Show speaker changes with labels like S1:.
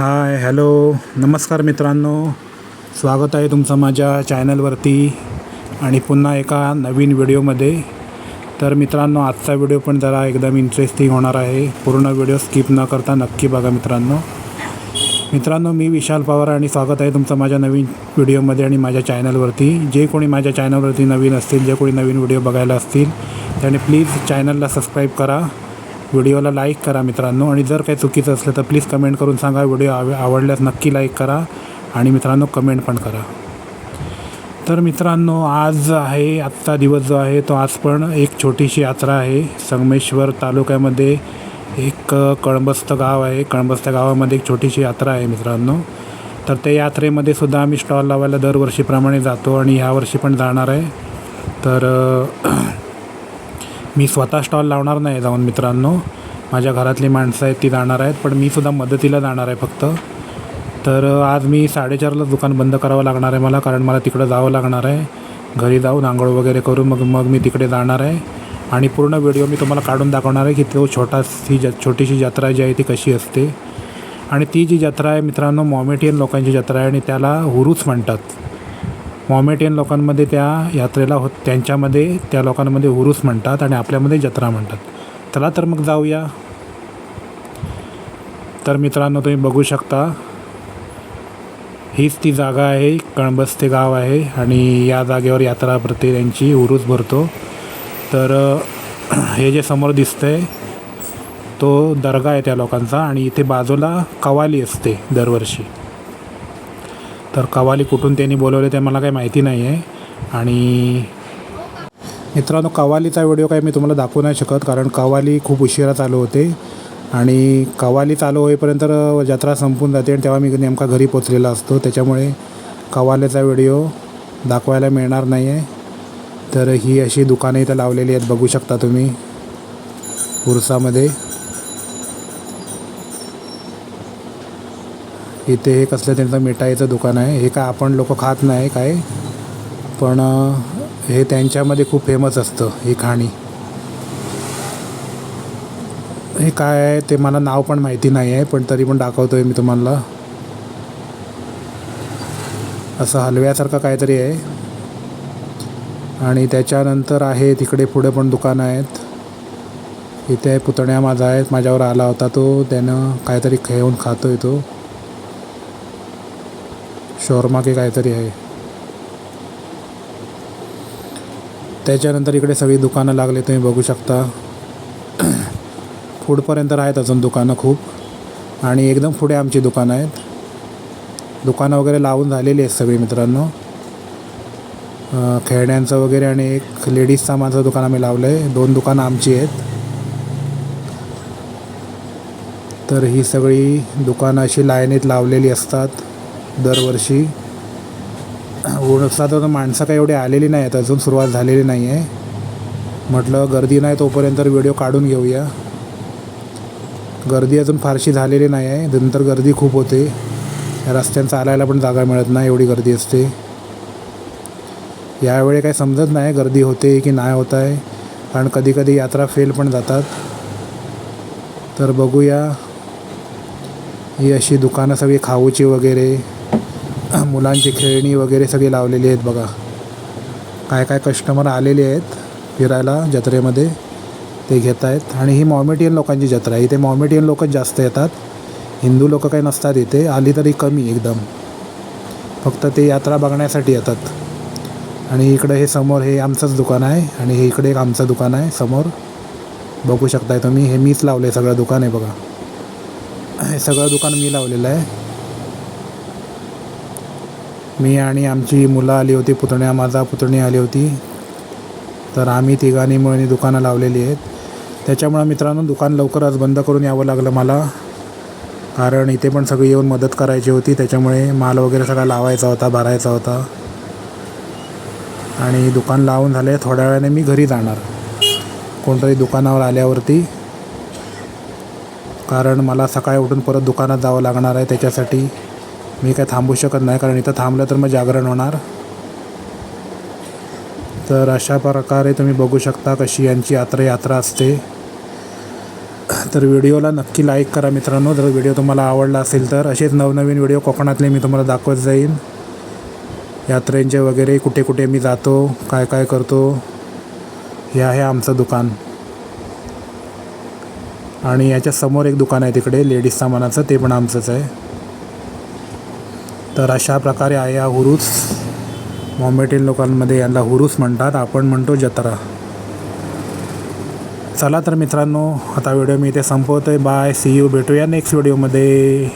S1: Hi hello नमस्कार मित्रांनो. स्वागत आहे तुमचं माझ्या चॅनलवरती. आणि पुन्हा एका नवीन व्हिडिओमध्ये. तर मित्रांनो आजचा व्हिडिओ पण जरा एकदम इंटरेस्टिंग होणार आहे. पूर्ण व्हिडिओ स्किप न करता नक्की बघा मित्रांनो. मित्रांनो मी विशाल पवार आणि स्वागत आहे तुमचं माझ्या नवीन व्हिडिओमध्ये आणि माझ्या चॅनलवरती. जे कोणी माझ्या चॅनलवरती नवीन असतील जे कोणी नवीन व्हिडिओ बघायला असतील त्याने प्लीज चॅनलला सबस्क्राईब करा. व्हिडिओला लाईक करा मित्रांनो. आणि जर काही चुकीचं असलं तर प्लीज कमेंट करून सांगा. व्हिडिओ आव आवडल्यास नक्की लाईक करा. आणि मित्रांनो कमेंट पण करा. तर मित्रांनो आज आहे आजचा दिवस जो आहे तो आज पण एक छोटीशी यात्रा आहे. संगमेश्वर तालुक्यामध्ये एक कळंबस्त गाव आहे. कळंबस्त गावामध्ये एक छोटीशी यात्रा आहे मित्रांनो. तर त्या यात्रेमध्ये सुद्धा आम्ही स्टॉल लावायला दरवर्षीप्रमाणे जातो. आणि ह्यावर्षी पण जाणार आहे. तर मी स्वतः स्टॉल लावणार नाही जाऊन मित्रांनो. माझ्या घरातली माणसं आहेत ती जाणार आहेत पण मी सुद्धा मदतीला जाणार आहे फक्त. तर आज मी साडेचारलाच दुकान बंद करावं लागणार आहे मला कारण मला तिकडं जावं लागणार आहे. घरी जाऊन आंघोळ वगैरे करून मग मग मी तिकडे जाणार आहे. आणि पूर्ण व्हिडिओ मी तुम्हाला काढून दाखवणार आहे की तो छोटाशी ज छोटीशी जत्रा जी आहे ती कशी असते. आणि ती जी जत्रा आहे मित्रांनो मॉमेटियन लोकांची जत्रा आहे आणि त्याला हुरूस म्हणतात. मॉमेटियन लोकांमध्ये त्या यात्रेला होत त्यांच्यामध्ये त्या लोकांमध्ये उरूस म्हणतात आणि आपल्यामध्ये जत्रा म्हणतात. चला तर मग जाऊया. तर मित्रांनो तुम्ही बघू शकता हीच ती जागा आहे कणबस्ते गाव आहे आणि या जागेवर यात्रा भरते त्यांची उरूस भरतो. तर हे जे समोर दिसतंय तो दर्गा आहे त्या लोकांचा आणि इथे बाजूला कवाली असते दरवर्षी. तर कवाली कुठून त्यांनी बोलवले ते मला काही माहिती नाही आहे. आणि मित्रांनो कवालीचा व्हिडिओ काही मी तुम्हाला दाखवू नाही शकत कारण कवाली खूप उशिरा चालू होते. आणि कवाली चालू होईपर्यंत जत्रा संपून जाते आणि तेव्हा मी नेमका घरी पोचलेला असतो. त्याच्यामुळे कवालीचा व्हिडिओ दाखवायला मिळणार नाही आहे तर ही अशी दुकानं इथं लावलेली आहेत बघू शकता तुम्ही. उरसामध्ये. इथे हे कसलं त्यांचं मिठाईचं दुकान आहे. हे काय आपण लोक खात नाही काय? पण हे त्यांच्यामध्ये खूप फेमस असतं ही खाणी. हे काय आहे ते मला नाव पण माहिती नाही आहे पण तरी पण दाखवतो आहे मी तुम्हाला. असं हलव्यासारखं काहीतरी आहे. आणि त्याच्यानंतर आहे तिकडे पुढे पण दुकानं आहेत. इथे पुतण्या माझा आहेत माझ्यावर आला होता तो. त्यानं काहीतरी खेळून आहे तो. शॉर्मा की काहीतरी आहे. त्याच्यानंतर इकडे सगळी दुकानं लागले तुम्ही बघू शकता. पुढपर्यंत आहेत अजून दुकानं खूप. आणि एकदम पुढे आमची दुकानं आहेत. दुकानं वगैरे लावून झालेली आहेत सगळी मित्रांनो. खेळण्यांचं वगैरे आणि एक लेडीज सामानचं दुकान आम्ही लावलं आहे दोन दुकानं आमची आहेत. तर ही सगळी दुकानं अशी लाईनीत लावलेली असतात. दरवर्षी. उरसात माणसं काही एवढी आलेली नाही आहेत अजून सुरुवात झालेली नाही आहे म्हटलं गर्दी नाही तोपर्यंत व्हिडिओ काढून घेऊया. गर्दी अजून फारशी झालेली नाही आहे नंतर गर्दी खूप होते. रस्त्यानं चालायला पण जागा मिळत नाही एवढी गर्दी असते. यावेळी काही समजत नाही गर्दी होते की नाही होत आहे कारण कधीकधी यात्रा फेल पण जातात. तर बघूया. ही अशी दुकानं सगळी खाऊची वगैरे. मुलांची खेळणी वगैरे सगळी लावलेली आहेत बघा. काय काय कस्टमर आलेले आहेत फिरायला जत्रेमध्ये ते घेत आहेत. आणि ही मॉमेटियन लोकांची जत्रा आहे. इथे मॉमेटियन लोकच जास्त येतात. हिंदू लोक काही नसतात इथे. आली तरी कमी एकदम. फक्त ते यात्रा बघण्यासाठी येतात. आणि इकडं हे समोर हे आमचंच दुकान आहे. आणि हे इकडे एक आमचं दुकान आहे समोर. बघू शकताय तुम्ही. हे मीच लावले सगळं दुकान आहे बघा. हे सगळं दुकान मी लावलेलं आहे. मी आणि आमची मुलं आली होती पुतण्या माझा पुतणी आली होती. तर आम्ही तिघांनी मिळून दुकानं लावलेली आहेत. त्याच्यामुळं मित्रांनो दुकान लवकरच बंद करून यावं लागलं मला. कारण इथे पण सगळी येऊन मदत करायची होती. त्याच्यामुळे माल वगैरे सगळा लावायचा होता भरायचा होता. आणि दुकान लावून झाले. थोड्या वेळाने मी घरी जाणार. कोणतरी दुकानावर आल्यावरती. कारण मला सकाळी उठून परत दुकानात जावं लागणार आहे त्याच्यासाठी. मी काय थांबू शकत नाही कारण इथं थांबलं तर मग जागरण होणार. तर अशा प्रकारे तुम्ही बघू शकता कशी यांची यात्रा यात्रा असते. तर व्हिडिओला नक्की लाईक करा मित्रांनो. जर व्हिडिओ तुम्हाला आवडला असेल तर असेच नवनवीन व्हिडिओ कोकणातले मी तुम्हाला दाखवत जाईन. यात्रेंचे वगैरे कुठे कुठे मी जातो काय काय करतो हे आहे आमचं दुकान. आणि याच्या समोर एक दुकान आहे तिकडे लेडीज सामानाचं ते पण आमचंच आहे. तर अशा प्रकारे आहे हा हुरूस. मॉमेटील लोकांमध्ये यांना हुरूस म्हणतात. आपण म्हणतो जत्रा. चला तर मित्रांनो आता व्हिडिओ मी इथे संपवतो आहे बाय सी यू भेटूया नेक्स्ट व्हिडिओमध्ये